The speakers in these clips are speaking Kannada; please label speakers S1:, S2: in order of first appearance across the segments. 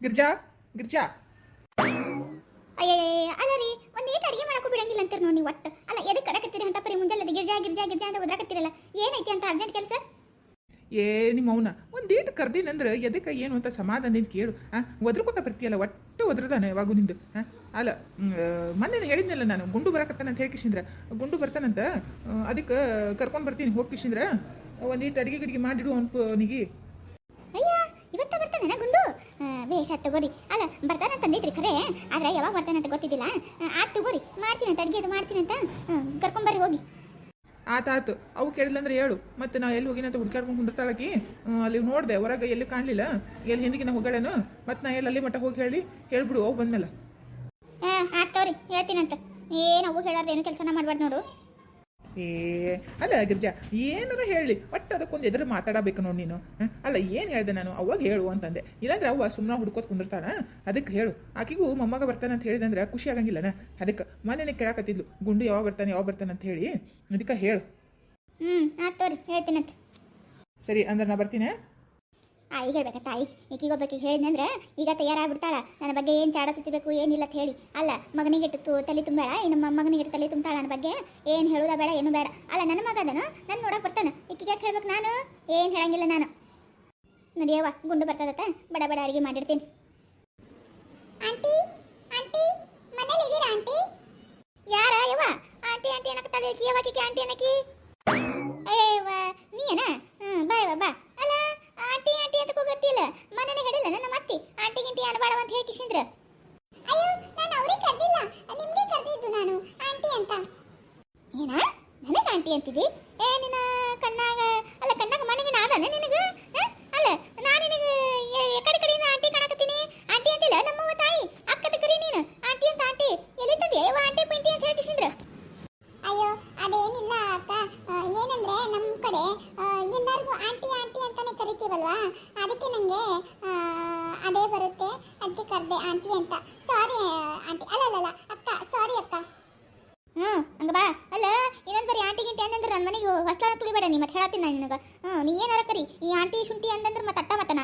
S1: ಗಿರ್ಜಾ ಗಿರ್ಜಾ.
S2: ಅಯ್ಯಯ್ಯ ಅಲ್ಲ ರೀ ಒಂದು ಏಟ್ ಅಡಿಗೆ ಮಾಡಕ್ಕೂ ಬಿಡಂಗಿಲ್ಲ ಅಂತೀರಿ ನೋಡಿ ನೀವು ಒಟ್ಟು. ಅಲ್ಲ ಎದಕ್ಕೆ ಕರಕತ್ತೀರಿ ಅಂತ ಪರಿ ಮುಂಜಾನೆ ಗಿರ್ಜಾ ಗಿರ್ಜಾ ಗಿರ್ಜಾ ಅಂತ ಒದ್ರಾಕತ್ತೀರಲ್ಲ ಏನೈತಿ ಅಂತ ಅರ್ಜೆಂಟ್ ಕೆಲಸ?
S1: ಏ ನಿಮ್ಮ ಅವನ ಒಂದು ಏಟು ಕರ್ದಿನಂದ್ರೆ ಎದಕ್ಕೆ ಏನು ಅಂತ ಸಮಾಧಾನದಿಂದ ಕೇಳು ಹಾಂ ಒದ್ರಕೋತ ಬರ್ತೀಯಲ್ಲ ಒಟ್ಟು ಒದ್ರದಾನೆ ಯಾವಾಗೂ ನಿಂದು ಹಾಂ ಅಲ್ಲ ಮೊನ್ನೆ ಹೇಳಿದ್ನಲ್ಲ ನಾನು ಗುಂಡು ಬರಕತ್ತಾನ ಅಂತ ಹೇಳಿ ಕಿಶಿಂದ್ರ ಗುಂಡು ಬರ್ತಾನಂತ ಅದಕ್ಕೆ ಕರ್ಕೊಂಡು ಬರ್ತೀನಿ ಹೋಗಿ ಕಿಶಿಂದ್ರ ಒಂದು ಇಟ್ಟು ಅಡಿಗೆ ಗಿಡಿಗೆ ಮಾಡಿಡು ಅವನಿಗೆ.
S2: ಅಯ್ಯ ಇವತ್ತ ಬರ್ತಾನೆ ಗುಂಡು? ಆತ್ ತಗೋರಿ. ಅಲ್ಲ ಬರ್ತಾನಂತ ಅಂತ ಅಂದಿದ್ರಿ ಖರೆ? ಆದ್ರೆ ಯಾವಾಗ ಬರ್ತಾನಂತ ಅಂತ ಗೊತ್ತಿದ್ದಿಲ್ಲ. ಆತ್ ತಗೋರಿ. ಮಾಡ್ತೀನಿ ಅಂತ ಅಡ್ಗೆ ಅದು ಮಾಡ್ತೀನಿ ಅಂತ. ಕರ್ಕೊಂಬರ್ರಿ ಹೋಗಿ.
S1: ಆತಾತು ಅವು ಕೇಳಿಲ್ಲಂದ್ರೆ ಹೇಳು. ಮತ್ತೆ ನಾ ಎಲ್ಲಿ ಹೋಗಿನ ಅಂತ ಹುಡ್ಕಾಡ್ಕೊಂಡು ಕುಂದಿರ್ತಾಳಕಿ? ಅಲ್ಲಿ ನೋಡಿದೆ ಹೊರಗೆ ಎಲ್ಲಿ ಕಾಣಲಿಲ್ಲ? ಎಲ್ಲಿ ಹಿಂದಿಗಿನ ಹೋಗಳೇನು ಮತ್ತೆ ನಾ ಎಲ್ಲಿ ಅಲ್ಲಿ ಮಟ್ಟ ಹೋಗಿ ಹೇಳಿ ಹೇಳ್ಬಿಡು ಅವು ಬಂದ್ಮೇಲೆ.
S2: ಹಾಂ ಆತ್ ತಗೋರಿ. ಹೇಳ್ತೀನಂತ ಏನು ಅವು ಹೇಳಾರ್ದು ಏನು ಕೆಲಸನ ಮಾಡ್ಬಾರ್ದು ನೋಡು.
S1: ಏ ಅಲ್ಲ ಗಿರ್ಜಾ ಏನಾರ ಹೇಳಿ. ಒಟ್ಟು ಅದಕ್ಕೊಂದು ಎದುರು ಮಾತಾಡಬೇಕು ನೋಡಿ ನೀನು? ಅಲ್ಲ ಏನು ಹೇಳಿದೆ ನಾನು? ಅವಾಗ ಹೇಳು ಅಂತಂದೆ. ಇಲ್ಲಾಂದ್ರೆ ಅವ್ವ ಸುಮ್ಮನೆ ಹುಡ್ಕೋತ್ ಕುಂದಿರ್ತಾಳ? ಅದಕ್ಕೆ ಹೇಳು. ಆಕಿಗೂ ಮೊಮ್ಮಗ ಬರ್ತಾನೆ ಅಂತ ಹೇಳಿದಂದ್ರೆ ಖುಷಿ ಆಗಂಗಿಲ್ಲನ? ಅದಕ್ಕೆ ಮನೇನೆ ಕೇಳಾಕತ್ತಿದ್ಲು. ಗುಂಡು ಯಾವಾಗ ಬರ್ತಾನೆ ಯಾವಾಗ ಬರ್ತಾನೆ ಅಂತ ಹೇಳಿ. ಅದಕ್ಕೆ ಹೇಳು.
S2: ಹ್ಞೂ ಹೇಳ್ತೀನಂತ
S1: ಸರಿ ಅಂದ್ರೆ ನಾ ಬರ್ತೀನಿ.
S2: ಆಯಿ ಹೇಳ್ಬೇಕ ತಾಯಿ ಈಕಿಗೊಬ್ಬಕ್ಕೆ ಹೇಳಿದ್ನೆ ಅಂದ್ರೆ ಈಗ ತಯಾರಾಗ್ಬಿಡ್ತಾಳ. ನನ್ನ ಬಗ್ಗೆ ಏನು ಚಾಡ ಚುಚ್ಚಬೇಕು ಏನಿಲ್ಲ ಅಂತ ಹೇಳಿ. ಅಲ್ಲ ಮಗನಿಗೆ ಇಟ್ಟು ತಲೆ ತುಂಬಬೇಡ ಇನ್ನು ಮಗನಿಗೆ ತಲೆ ತುಂಬ್ತಾಳ ನನ್ನ ಬಗ್ಗೆ? ಏನು ಹೇಳುದ ಬೇಡ ಏನು ಬೇಡ. ಅಲ್ಲ ನನ್ನ ಮಗ ಅದನು? ನನ್ನ ನೋಡಕ್ ಬರ್ತಾನೆ. ಈಕಿಗೆ ಯಾಕೆ ಹೇಳ್ಬೇಕು ನಾನು? ಏನು ಹೇಳಂಗಿಲ್ಲ ನಾನು. ನಡಿಯವ್ವ ಗುಂಡು ಬರ್ತದತ್ತ? ಬಡ ಬಡ ಅಡಿಗೆ ಮಾಡಿರ್ತೀನಿ. ಆಂಟಿ ಆಂಟಿ ಮನೇಲಿ ಇದೀರಾ ಆಂಟಿ? ಯಾರ ಯವ್ವ? ಆಂಟಿ ಆಂಟಿ ಏನಕ್ಕೆ ತಲೆ ಆಂಟಿ ಅನ್ನಕಿ ಅಯ್ಯವ್ವ ನೀನ ಹ್ಮ್ ಬಾ ಯವ್ವ ಬಾ ಅಲ್ಲ ಆಂಟಿ ಆಂಟಿ ಅಂತ ಕೂಗತ್ತಿಲ್ಲ ಮನೆನೇ ಹೇಳಿಲ್ಲ ನನ್ನ ಮತ್ತಿ ಆಂಟಿ ಗಿಂಟಿ ಅನ್ಬೇಡ ಅಂತ ಹೇಳಿ ಕಿಶಿಂದ್ರ ಅಯ್ಯೋ ನಾನು ಅವ್ರಿಗೆ ಕರ್ದಿಲ್ಲ ನಿಮ್ಗೆ ಕರ್ದಿದ್ದು ನಾನು ಆಂಟಿ ಅಂತ ಏನ ನನಗೆ ಆಂಟಿ ಅಂತಿದಿ ಏ ನಿನ್ನ ಕಣ್ಣಾಗ ಅಲ್ಲ ಕಣ್ಣಾಗ ಮನೆಗೆ ನಾದನ ನಿನಗ ಹ? ಅಲ್ಲ ನಾನು ನಿನಗೆ ಕಡೆ ಕಡೆಯಿಂದ ಆಂಟಿ ಕಾಣಕತ್ತೀನಿ ಆಂಟಿ ಅಂತಿಲ್ಲ ನಮ್ಮವ್ವ ತಾಯಿ ಅಕ್ಕದ ಕರಿ ನೀನು ಆಂಟಿ ಅಂತ ಆಂಟಿ ಎಲ್ಲಿದ್ದದೆ ಯವ್ವ ಆಂಟಿ ಪಿಂಟಿ ಅಂತ ಹೇಳಿ ಕಿಶಿಂದ್ರ ಅಯ್ಯೋ ಅದೇನಿಲ್ಲ ಅಕ್ಕ ಆ, ಏನಂದ್ರೆ ನಮ್ಮ ಕಡೆ ಆ, ಎಲ್ಲರಿಗೂ ಆಂಟಿ ಆಂಟಿ ಕರಿತೀವಲ್ವಾ ಅದಕ್ಕೆ ನನಗೆ ಅದೇ ಬರುತ್ತೆ ಅದಕ್ಕೆ ಕರೆದೆ ಆಂಟಿ ಅಂತ. Sorry aunty. ಅಲ್ಲ ಅಲ್ಲ ಅಲ್ಲ ಅಕ್ಕ ಸಾರಿ ಅಕ್ಕ. ಹ್ಞೂ ಹಂಗ ಬಾ. ಅಲ್ಲ ಇನ್ನೊಂದು ಬರೀ ಆಂಟಿ ಗಿಂಟಿ ಅಂತಂದ್ರೆ ನನ್ನ ಮನೆಗೆ ಹೊಸ ತುಳಿಬೇಡ ನೀ ಮತ್ತೆ ಹೇಳತ್ತೀನಿ ನಾನು ನಿನಗೆ. ಹ್ಞೂ ನೀ ಏನಾರ ಕರಿ ಈ ಆಂಟಿ ಶುಂಠಿ ಅಂತಂದ್ರೆ ಮತ್ತೆ ಅಟ್ಟ ಮತನ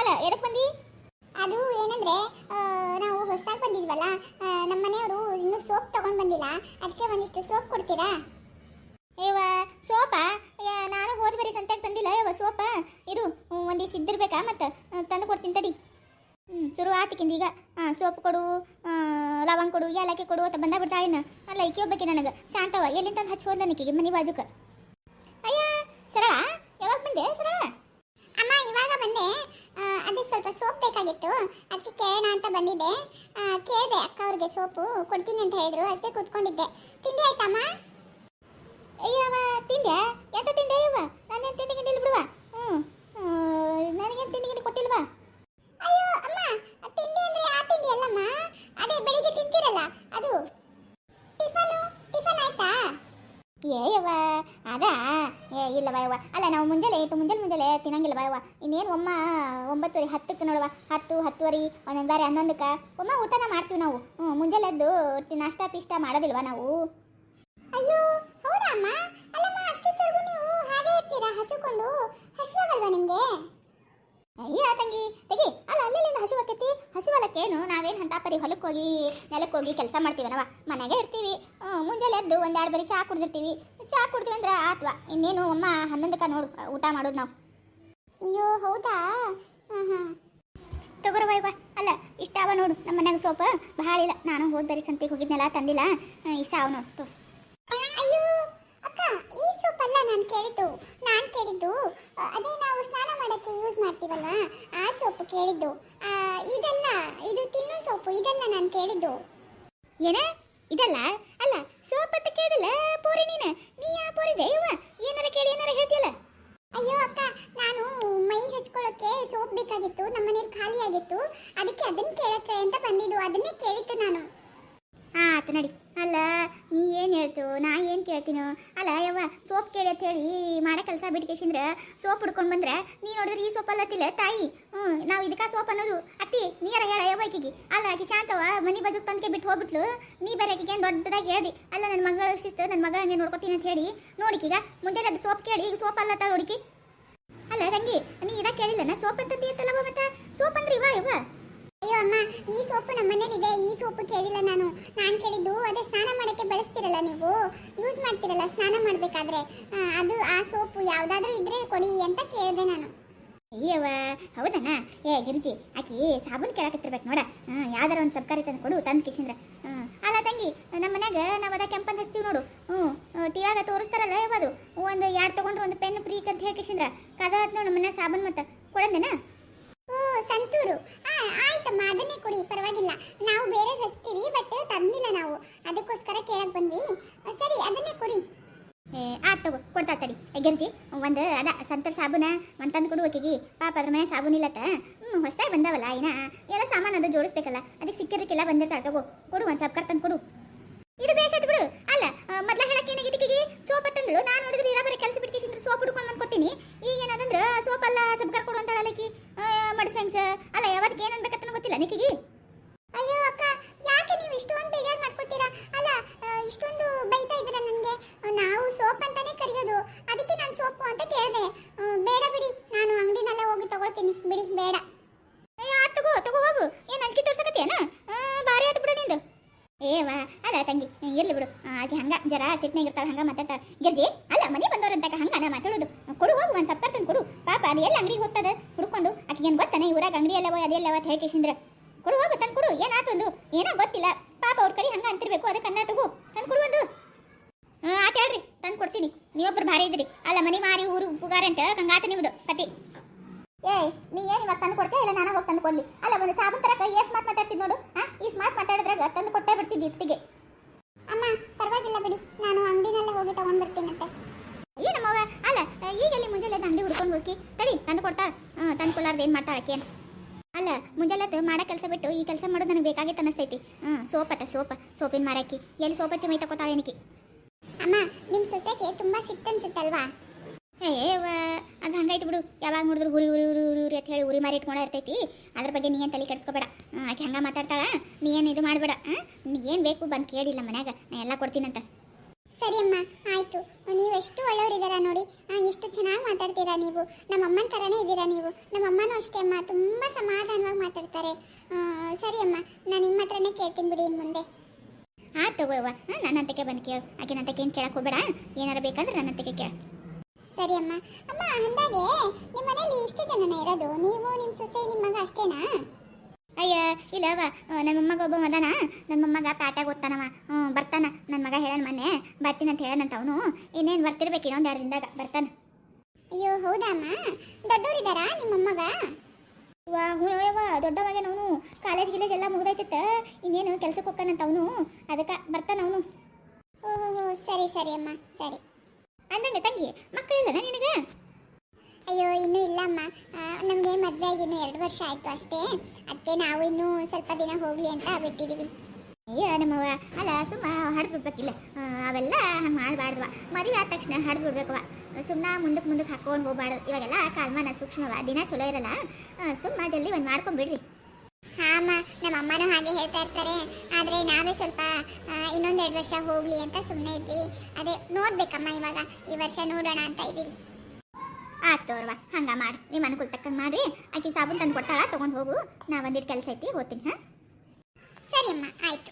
S2: ಅಲ್ಲ ಎದಕ್ಕೆ ಬಂದಿ? ಅದು ಏನಂದ್ರೆ ನಾವು ಹೊಸದಾಗಿ ಬಂದಿದ್ವಲ್ಲ ನಮ್ಮ ಮನೆಯವರು ಇನ್ನೂ ಸೋಪ್ ತಗೊಂಡು ಬಂದಿಲ್ಲ. ಅದಕ್ಕೆ ಒಂದಿಷ್ಟು ಸೋಪ್ ಕೊಡ್ತೀರಾ? ಏವ ಸೋಪ ನಾನು ಹೋದ ಬರೀ ಸಂತ್ಯಾಗ ತಂದಿಲ್ಲ ಯವ ಸೋಪ, ಇರು ಒಂದಿಷ್ಟು ಇದ್ದಿರ್ಬೇಕಾ? ಮತ್ತೆ ತಂದು ಕೊಡ್ತೀನಿ ತಡಿ. ಹ್ಞೂ ಶುರು ಆತಿಕಿಂದ ಈಗ. ಹಾಂ ಸೋಪ್ ಕೊಡು ಲವಂಗ ಕೊಡು, ಏಲಕ್ಕಿ ಕೊಡು ಅಂತ ಬಂದ ಬಿಡ್ತಾಳಿನ ಅಲ್ಲ ಈಕೆ ಒಬ್ಬಕ್ಕೆ ನನಗೆ. ಶಾಂತವ, ಎಲ್ಲಿಂದ ಹಚ್ಚಿ ಹೋದ ನನಗೆ ಮನೆ ಬಾಜುಕ? ಅಯ್ಯ, ಸರಳ, ಯಾವಾಗ ಬಂದೆ, ಸರಳ? ಅಮ್ಮ, ಇವಾಗ ಬಂದೆ. ಅದೇ ಸ್ವಲ್ಪ ಸೋಪ್ ಬೇಕಾಗಿತ್ತು. ಅದಕ್ಕೆ ಕೇಳೋಣ ಅಂತ ಬಂದಿದ್ದೆ. ಕೇಳಿದೆ ಅಕ್ಕ ಅವ್ರಿಗೆ ಸೋಪು, ಕೊಡ್ತೀನಿ ಅಂತ ಹೇಳಿದ್ರು. ಅದಕ್ಕೆ ಕೂತ್ಕೊಂಡಿದ್ದೆ. ತಿಂಡಿ ಆಯ್ತಮ್ಮ? ಅಯ್ಯವ ತಿಂಡ್ಯಾ? ಎಂತ ತಿಂಡೆ ಅಯ್ಯವ ನಾನೇನು ತಿಂಡಿ ಗಿಂಡಿ ಬಿಡುವ? ಹ್ಞೂ ನನಗೇನು ತಿಂಡಿ ಗಿಂಡಿ ಕೊಟ್ಟಿಲ್ವಾ? ಅಯ್ಯೋ, ಅಮ್ಮ, ತಿಂಡಿ ಅಂದ್ರೆ ಆ ತಿಂಡಿ ಅಲ್ಲಮ್ಮ? ಅದೇ ಬೆಳಿಗ್ಗೆ ತಿಂತೀರಲ್ಲ, ಅದು ಟಿಫನು, ಟಿಫನ್ ಆಯ್ತಾ? ಏಯವ್ವ ಅದಾ? ಏ ಯವ್ವ. ಅಲ್ಲ, ನಾವು ಮುಂಜಾನೆ ಇಟ್ಟು ಮುಂಜಾನೆ ಮುಂಜಾನೆ ತಿನ್ನಂಗಿಲ್ಲವ ಯವ್ವ. ಇನ್ನೇನು ಒಮ್ಮ, ಒಂಬತ್ತುವರೆ, ಹತ್ತಕ್ಕೆ ನೋಡುವ ಹತ್ತು, ಹತ್ತುವರೆ, ಒಂದೊಂದು ಬಾರಿ ಹನ್ನೊಂದಕ್ಕೆ. ಒಮ್ಮ ಊಟನ ಮಾಡ್ತೀವಿ ನಾವು. ಹ್ಞೂ ಮುಂಜಾನೆ ಎದ್ದು ಟಿ- ನಾಷ್ಟಾ, ಪಿಷ್ಟ ಮಾಡೋದಿಲ್ವಾ ನಾವು? ಅಯ್ಯೋ, ಹೌದಮ್ಮ? ಅಲ್ಲಮ್ಮ ಅಷ್ಟೊತ್ತರೆಗೂ ನೀವು ಹಾಗೆ ಇರ್ತೀರಾ? ಹಸುಕೊಂಡು ಹಸುವಾಗಲ್ವಾ ನಿಮಗೆ? ಅಯ್ಯ, ತಂಗಿ, ತೆಗಿ, ಅಲ್ಲ ಅಲ್ಲಿಂದ ಹಸುವಾಕೈತಿ ಹಸುವಲಕ್ಕೇನು ನಾವೇನು ಹಂತಾಪರಿ ಪರಿ ಹೊಲಕ್ಕೆ ಹೋಗಿ ನೆಲಕ್ಕೆ ಹೋಗಿ ಕೆಲಸ ಮಾಡ್ತೀವನವ? ನಾವ ಮನೆಗೆ ಇರ್ತೀವಿ. ಮುಂಜಾನೆ ಎದ್ದು ಒಂದೆರಡು ಬರಿ ಚಹಾ ಕುಡ್ದಿರ್ತೀವಿ. ಚಹಾ ಕುಡ್ತೀವಿ ಅಂದ್ರೆ ಆತ್ವಾ. ಇನ್ನೇನು ಅಮ್ಮ ಹನ್ನೊಂದಕ್ಕೆ ನೋಡು, ಊಟ ಮಾಡೋದು ನಾವು. ಅಯ್ಯೋ, ಹೌದಾ? ಹಾಂ ಹಾಂ ಬಾ ಅಲ್ಲ, ಇಷ್ಟ ಅವ ನೋಡು. ನಮ್ಮ ಮನ್ಯಾಗ ಸೋಪ ಭಾಳ ಇಲ್ಲ. ನಾನು ಹೋದ ಬರೀ ಸಂತಿಗೆ ಹೋಗಿದ್ನಲ್ಲ, ತಂದಿಲ್ಲ. ಈ ಇಷ್ಟ ಅವ ನೋಡು ತೋ ಅಯ್ಯೋ, ಅಕ್ಕ, ಈ ಸೋಪ್ ಅಲ್ಲ ನಾನು ಕೇಳಿದ್ದು ನಾನು ಕೇಳಿದ್ದು ಅದೇ ನಾವು ಸ್ನಾನ ಮಾಡೋಕ್ಕೆ ಯೂಸ್ ಮಾಡ್ತೀವಲ್ವಾ? ಆ ಸೋಪು ಕೇಳಿದ್ದು. ಇದೆಲ್ಲ ಇದು ತಿನ್ನೋ ಸೋಪು ಇದಲ್ಲ ನಾನು ಕೇಳಿದ್ದು. ಏನ? ಇದಲ್ಲ? ಅಲ್ಲ ಸೋಪ್ ಅಂತ ಕೇಳಿದಲ್ಲ, ಪೋರಿ ನೀನು? ನೀ ಯಾ ಪೋರಿದೆ ಇವ ಏನಾರ ಕೇಳಿ, ಏನಾರ ಹೇಳ್ತೀಯಲ್ಲ? ಅಯ್ಯೋ, ಅಕ್ಕ, ನಾನು ಮೈ ಹಚ್ಕೊಳ್ಳೋಕೆ ಸೋಪ್ ಬೇಕಾಗಿತ್ತು ನಮ್ಮ ಮನೇಲಿ ಖಾಲಿ ಆಗಿತ್ತು ಅದಕ್ಕೆ ಅದನ್ನ ಕೇಳಕ್ಕೆ ಅಂತ ಬಂದಿದ್ದು, ಅದನ್ನೇ ಕೇಳಿತ್ತು ನಾನು ಆತ ನಡಿ ಅಲ್ಲ ನೀ ಏನು ಹೇಳ್ತು ನಾ ಏನು ಕೇಳ್ತೀನೋ ಅಲ್ಲ ಯವ್ವ ಸೋಪ್ ಕೇಳಿ ಅಂತ ಹೇಳಿ ಮಾಡೋ ಕೆಲಸ ಬಿಟ್ಕೇಶಿಂದ್ರೆ ಸೋಪ್ ಹುಡ್ಕೊಂಡು ಬಂದ್ರೆ ನೀ ನೋಡಿದ್ರೆ ಈ ಸೋಪ್ ಅಲ್ಲತ್ತಿಲ್ಲ ತಾಯಿ. ಹ್ಞೂ ನಾವು ಇದಕ್ಕೆ ಸೋಪ್ ಅನ್ನೋದು ಅತ್ತಿ ನೀರ ಹೇಳ ಯವ್ವ ಆಕಿಗೆ ಅಲ್ಲ, ಆಕೆ ಶಾಂತವ ಮನಿ ಬಜುಕ್ ತಂದ್ಕೆ ಬಿಟ್ಟು ಹೋಗ್ಬಿಟ್ಲು. ನೀ ಬೇರೆ ಏನು ದೊಡ್ಡದಾಗಿ ಹೇಳ್ದಿ? ಅಲ್ಲ ನನ್ನ ಮಗಳ ಶಿಸ್ತು ನನ್ನ ಮಗಳ ಹಂಗೆ ನೋಡ್ಕೊತೀನಿ ಅಂತ ಹೇಳಿ. ನೋಡಿಕೀಗ ಮುಂದೆ ಅದು ಸೋಪ್ ಕೇಳಿ, ಈಗ ಸೋಪ್ ಅಲ್ಲತ್ತ ಹುಡುಕಿ ಅಲ್ಲ, ತಂಗಿ, ನೀ ಇದ ಕೇಳಿಲ್ಲ ನಾ ಸೋಪ್ ಅಂತ ತೀರ್ತಲ್ಲ ಮತ್ತೆ? ಸೋಪ್ ಅಂದ್ರೆ ಇವ ಇವ ಈ ಸೋಪು ನಮ್ಮ ಮನೇಲಿ ಇದೆ. ಈ ಸೋಪು ಕೇಳಿಲ್ಲ ನಾನು. ನಾನು ಕೇಳಿದ್ದು ಅದೇ ಸ್ನಾನ ಮಾಡೋಕ್ಕೆ ಬಳಸ್ತಿರಲ್ಲ ನೀವು? ಯೂಸ್ ಮಾಡ್ತಿರಲ್ಲ ಸ್ನಾನ ಮಾಡಬೇಕಾದ್ರೆ. ಅದು ಆ ಸೋಪು ಯಾವುದಾದ್ರೂ ಇದ್ರೆ ಕೊಡಿ ಅಂತ ಕೇಳಿದೆ ನಾನು. ಅಯ್ಯವ್ವ ಹೌದನ ಏ, ಗಿರಿಜಿ, ಆಕಿ ಸಾಬೂನ್ ಕೇಳಕತ್ತಿರ್ಬೇಕು ನೋಡ. ಯಾವ್ದಾರ ಒಂದು ಸಬ್ಕಾರಿ ತಂದು ಕೊಡು ತಂದು ಕಿಸಿಂದ್ರ ಹ್ಞೂ ಅಲ್ಲ ತಂಗಿ, ನಮ್ಮ ಮನ್ಯಾಗ ನಾವು ಅದ ಕೆಂಪಂದು ಹಚ್ತೀವಿ ನೋಡು. ಹ್ಞೂ ಟಿವಾಗ ತೋರಿಸ್ತಾರಲ್ಲ ಯಾವದು? ಒಂದು ಎರಡು ತೊಗೊಂಡ್ರೆ ಒಂದು ಪೆನ್ ಫ್ರೀ ಅಂತ ಹೇಳಿ ಕಿಸಿಂದ್ರ ಕದ ಆತ್ ನೋಡು ಸಾಬೂನ್ ಮತ್ತೆ. ಕೊಡಂದೇನ? ಸಂತೂರು. ಆಯ್ತಮ್ಮ, ಅದನ್ನೇ ಕೊಡಿ, ಪರವಾಗಿಲ್ಲ. ನಾವು ಬೇರೆ ಹಚ್ತೀವಿ ಬಟ್ ತಂದಿಲ್ಲ ನಾವು. ಅದಕ್ಕೋಸ್ಕರ ಕೇಳಕ್ ಬಂದ್ವಿ. ಸರಿ, ಅದನ್ನೇ ಕೊಡಿ. ಆತ್ ತಗೋ, ಕೊಡ್ತಾ ತಡಿ. ಏ ಗಿರ್ಜಿ ಒಂದು, ಅದ, ಸಂತೂರ್ ಸಾಬೂನ ಒಂದು ತಂದು ಕೊಡು ಪಾಪ ಅದ್ರ ಮೇಲೆ ಸಾಬೂನ್ ಇಲ್ಲತ್ತ. ಹ್ಞೂ ಹೊಸ್ದಾಗಿ ಬಂದವಲ್ಲ ಏನ ಎಲ್ಲ ಸಾಮಾನು ಅದು ಜೋಡಿಸ್ಬೇಕಲ್ಲ. ಅದಕ್ಕೆ ಸಿಕ್ಕಿರಕ್ಕೆಲ್ಲ ಬಂದಿರ್ತಾಳೆ, ತಗೋ. ಕೊಡು, ಒಂದು ಸಬ್ಕರ್ ತಂದು ಕೊಡು. ಇದು ಬೇಷತ್ ಬಿಡು. ಅಲ್ಲ ಮೊದ್ಲ ಹೇಳಕ್ಕೆ ಏನಾಗಿದ್ದಕ್ಕಿಗೆ ಸೋಪ್ ತಂದಳು. ನಾನು ನೋಡಿದ್ರೆ ಇರ ಕೆಲಸ ಬಿಟ್ಕಿಸಿದ್ರು ಸೋಪ್ ಹುಡ್ಕೊಂಡು ಬಂದು ಕೊಟ್ಟಿನಿ. ಈಗ ಏನದಂದ್ರೆ ಸೋಪ್ ಅಲ್ಲ ಸಬ್ಕರ್ ಕೊಡು ಅಂತ ಹೇಳಲಿಕ್ಕೆ ಅಲ್ಲ ಯಾವಾಗ ಏನು ಅನ್ಬೇಕಂತ ಗೊತ್ತಿಲ್ಲ. ನಿಕ್ಕಿಗೆ ಅಯ್ಯೋ ಅಕ್ಕ ಯಾಕೆ ನೀವು ಇಷ್ಟೊಂದು ಬೇಜಾರು ಮಾಡ್ಕೊತೀರಾ ಅಲ್ಲ ಆ, ಇಷ್ಟೊಂದು ಬೈತಾ ಇದ್ದೀರಾ ನನಗೆ ನಾವು ಸೋಪ್ ಅಂತಾನೆ ಕರೆಯೋದು ಅದಕ್ಕೆ ನಾನು ಸೋಪು ಅಂತ ಕೇಳಿದೆ ಬೇಡ ಬಿಡಿ ನಾನು ಅಂಗಡಿನಲ್ಲೇ ಹೋಗಿ ತಗೊಳ್ತೀನಿ ಬಿಡಿ ಬೇಡ ಅಯ್ಯೋ ಆತ್ ತಗೋ ತಗೋ ಹೋಗು ಏನು ಅಂಜಿಕೆ ತೋರ್ಸಕತ್ತೇನ ಭಾರಿ ಆಯ್ತು ಬಿಡು ನಿಂದು ಏವಾ ಅಲ್ಲ ತಂಗಿ ಇರ್ಲಿ ಬಿಡು ಆಕೆ ಹಂಗ, ಜರ ಸಿಟ್ನಾಗ ಇರ್ತಾಳೆ ಹಂಗ ಮಾತಾಡ್ತಾಳೆ. ಗಿರ್ಜಿ, ಅಲ್ಲ, ಮನೆ ಬಂದವರಂತಕ ಹಂಗ ನಾ ಮಾತಾಡೋದು. ಕೊಡು, ಹೋಗು, ಒಂದು ಸಪ್ಪರ್ ತಂದು ಕೊಡು. ಪಾಪ, ಅದು ಎಲ್ಲ ಅಂಗಡಿಗೆ ಹೋಗ್ತದ. ಹುಡ್ಕೊಂಡು, ಆಕೆಗೆ ಗೊತ್ತಾನೆ ಊರಾಗ ಅಂಗಡಿ ಎಲ್ಲವ ಅದೆಲ್ಲವ ಅಂತ ಕೊಡು, ಹೋಗು, ತಂದು ಕೊಡು. ಏನಾತು ಒಂದು? ಏನೋ ಗೊತ್ತಿಲ್ಲ. ಪಾಪ, ಅವ್ರ ಕಡೆ ಹಂಗ ಅಂತಿರ್ಬೇಕು ಅದಕ್ಕೆ ಅನ್ನ ತಗೋ. ತಂದು ಕೊಡು ಒಂದು. ಹಾಂ ಆತ ಹೇಳ್ರಿ. ತಂದು ಕೊಡ್ತೀನಿ. ನೀವೊಬ್ರು ಭಾರಿ ಇದ್ರಿ. ಅಲ್ಲ, ಮನಿ ಮಾರಿ, ಊರು ಪುಗಾರ ಅಂತ ಕಂಗಾತ ನಿಮ್ದು, ಪತಿ. ಏಯ್, ನೀ ಏನು ಇವಾಗ ತಂದು ಕೊಡ್ತೀಯ? ಇಲ್ಲ, ನಾನು ಹೋಗಿ ತಂದು ಕೊಡ್ಲಿ. ಅಲ್ಲ, ಒಂದು ಸಾಬೂನ್ ತರಕ ಏ ಸ್ಮಾರ್ಟ್ ಮಾತಾಡ್ತಿದ್ ನೋಡು. ಹಾ, ಈ ಸ್ಮಾರ್ಟ್ ಮಾತಾಡಿದ್ರಾಗ ತಂದು ಕೊಟ್ಟೇ ಬಿಡ್ತಿದ್ದಿ ಇಟ್ಟಿಗೆ. ಪರವಾಗಿಲ್ಲ ಬಿಡಿ. ನಾನು ಅಂಗಡಿನಲ್ಲೇ ಹೋಗಿ ತಗೊಂಡ್ ಬರ್ತೀನಂತೆ ಏನಮ್ಮವ ಅಲ್ಲ ಈಗ ಮುಂಜಾನೆ ಅಂಗಡಿ ಹುಡ್ಕೊಂಡು ಹೋಗಿ? ತಡಿ ತಂದು ಕೊಡ್ತಾಳ. ತಂದು ಕೊಡ್ಲಾರ್ದು ಏನು ಮಾಡ್ತಾಳ ಆಕೆ ಅಲ್ಲ ಮುಂಜಾನೆ ಮಾಡೋ ಕೆಲಸ ಬಿಟ್ಟು ಈ ಕೆಲಸ ಮಾಡೋದು ನನಗೆ ಬೇಕಾಗಿತ್ತು ಅನಿಸ್ತೈತಿ ಹ್ಞೂ ಸೋಪ್ ಅತ್ತ ಸೋಪ್ ಸೋಪಿನ ಮಾರಾಕಿ ಎಲ್ಲಿ ಸೋಪ ಚಮೈ ತಗೋತಾಳೆ ಏನಕ್ಕೆ? ಅಮ್ಮ ನಿಮ್ಮ ಸೊಸೆಗೆ ತುಂಬಾ ಸಿಕ್ತನ್ಸುತ್ತಲ್ವಾ ಅನ್ಸುತ್ತಲ್ವಾ? ಏವ ಬಿಡು. ಯಾವಾಗ ನೋಡಿದ್ರು ಉರಿ ಉರಿ ಉರಿ ಉರಿ ಉರಿ ಅಂತ ಹೇಳಿ ಉರಿ ಮಾರಿ ಇಟ್ಕೊಂಡ ಇರ್ತೈತಿ. ಅದ್ರ ಬಗ್ಗೆ ನೀ ಏನು ತಲೆ ಕೆಡಿಸ್ಕೋಬೇಡ. ಆಕೆ ಹಂಗ ಮಾತಾಡ್ತಾಳ. ನೀ ಏನು ಇದು ಮಾಡಬೇಡ. ನೀ ಏನು ಬೇಕು ಬಂದು ಕೇಳಿಲ್ಲ ಮನ್ಯಾಗ. ನಾ ಎಲ್ಲ ಕೊಡ್ತೀನಂತ ಸರಿ ಅಮ್ಮ ಆಯ್ತು. ನೀವು ಎಷ್ಟು ಒಳ್ಳೆಯವರಿದ್ದೀರಾ ನೋಡಿ. ಎಷ್ಟು ಚೆನ್ನಾಗಿ ಮಾತಾಡ್ತೀರಾ ನೀವು. ನಮ್ಮ ಅಮ್ಮನ ಥರನೇ ಇದ್ದೀರಾ ನೀವು. ನಮ್ಮ ಅಮ್ಮನೂ ಅಷ್ಟೇ ಅಮ್ಮ. ತುಂಬ ಸಮಾಧಾನವಾಗಿ ಮಾತಾಡ್ತಾರೆ. ಸರಿ ಅಮ್ಮ ನಾನು ನಿಮ್ಮ ಹತ್ರನೇ ಕೇಳ್ತೀನಿ ಬಿಡಿ ಇನ್ನು ಮುಂದೆ. ಆ ತಗೋಯವ್ವ ನನ್ನಂತಕ್ಕೆ ಬಂದು ಕೇಳು. ಆಕೆ ನನ್ನಂತಕ್ಕೆ ಏನು ಕೇಳಕ್ಕೆ ಹೋಗ್ಬೇಡ. ಏನಾರು ಬೇಕಂದ್ರೆ ನನ್ನಂತಕ್ಕೆ ಕೇಳ ಕೇಳು. ಸರಿ ಅಮ್ಮ. ಅಮ್ಮ ಅಂದಾಗೆ ನಿಮ್ಮ ಮನೇಲಿ ಇಷ್ಟು ಜನನ ಇರೋದು? ನೀವು ನಿಮ್ಮ ಸೊಸೆ ನಿಮ್ಮ ಮಗ ಅಷ್ಟೇನಾ? ಅಯ್ಯ ಇಲ್ಲವ ನನ್ನ ಮೊಮ್ಮಗ ಒಬ್ಬ ಮದನ ನನ್ನ ಮೊಮ್ಮಗ ಪ್ಯಾಟ್ಯಾಗ ಓದ್ತಾನವ. ಹ್ಞೂ ಬರ್ತಾನ. ನನ್ನ ಮಗ ಹೇಳನ್ ಮೊನ್ನೆ. ಬರ್ತೀನಿ ಅಂತ ಹೇಳನಂತ ಅವನು. ಇನ್ನೇನು ಬರ್ತಿರ್ಬೇಕು ಇನ್ನೊಂದು ಎರಡು ದಿನದಾಗ. ಬರ್ತಾನ. ಅಯ್ಯೋ ಹೌದಾ ಅಮ್ಮ? ದೊಡ್ಡವರಿದ್ದಾರಾ ನಿಮ್ಮ ಮೊಮ್ಮಗ? ವಾ ಯವ್ವ ದೊಡ್ಡವಾಗ ಅವನು. ಕಾಲೇಜ್ ಗಿಲೇಜ್ ಎಲ್ಲ ಮುಗ್ದೈತಿತ್ತ. ಇನ್ನೇನು ಕೆಲ್ಸಕ್ಕೆ ಹೋಗ್ತಾನಂತ ಅವನು. ಅದಕ್ಕೆ ಬರ್ತಾನ ಅವನು. ಓಹೋ ಸರಿ ಸರಿ ಅಮ್ಮ. ಸರಿ. ಅಂದಂಗೆ ತಂಗಿ ಮಕ್ಕಳಿಲ್ಲನ ನಿನಗೆ? ಅಯ್ಯೋ ಇನ್ನೂ ಇಲ್ಲಮ್ಮ ನಮಗೆ ಮದುವೆ ಆಗಿ ಇನ್ನೂ ಎರಡು ವರ್ಷ ಆಯಿತು ಅಷ್ಟೇ. ಅದಕ್ಕೆ ನಾವು ಇನ್ನೂ ಸ್ವಲ್ಪ ದಿನ ಹೋಗಲಿ ಅಂತ ಬಿಟ್ಟಿದ್ದೀವಿ ಅಯ್ಯೋ ನಮ್ಮವ್ವ. ಅಲ್ಲ ಸುಮ್ಮ ಹಡ್ದು ಬಿಡ್ಬೇಕಿಲ್ಲ ಅವೆಲ್ಲ ಹಂಗೆ ಮಾಡಬಾರ್ದವ ಮದುವೆ ಆದ ತಕ್ಷಣ ಹಡ್ದು ಬಿಡ್ಬೇಕವ ಸುಮ್ಮನೆ ಮುಂದಕ್ಕೆ ಮುಂದಕ್ಕೆ ಹಾಕ್ಕೊಂಡು ಹೋಗ್ಬಾರ್ದು. ಇವಾಗೆಲ್ಲ ಕಾಲ್ಮಾನ ಸೂಕ್ಷ್ಮವ ದಿನ ಚಲೋ ಇರಲ್ಲ. ಸುಮ್ಮ ಜಲ್ದಿ ಒಂದು ಮಾಡ್ಕೊಂಬಿಡ್ರಿ ಅಮ್ಮನೂ ಹಾಗೆ ಹೇಳ್ತಾ ಇರ್ತಾರೆ. ಆದರೆ ನಾವೇ ಸ್ವಲ್ಪ ಇನ್ನೊಂದು ಎರಡು ವರ್ಷ ಹೋಗಲಿ ಅಂತ ಸುಮ್ಮನೆ ಇದ್ವಿ. ಅದೇ ನೋಡ್ಬೇಕಮ್ಮ ಇವಾಗ. ಈ ವರ್ಷ ನೋಡೋಣ ಅಂತ ಇದ್ದೀವಿ. ಆಯ್ತು ತೋರ್ವಾ ಹಂಗೆ ಮಾಡಿ. ನಿಮ್ಮ ಅನುಕೂಲ ತಕ್ಕಂಗೆ ಮಾಡಿ ಆಕೆ ಸಾಬೂನು ತಂದು ಕೊಡ್ತಾಳ ತೊಗೊಂಡು ಹೋಗು. ನಾ ಒಂದಿಟ್ಟು ಕೆಲಸ ಐತಿ ಹೋಗ್ತೀನಿ ಹಾಂ? ಸರಿ ಅಮ್ಮ ಆಯಿತು.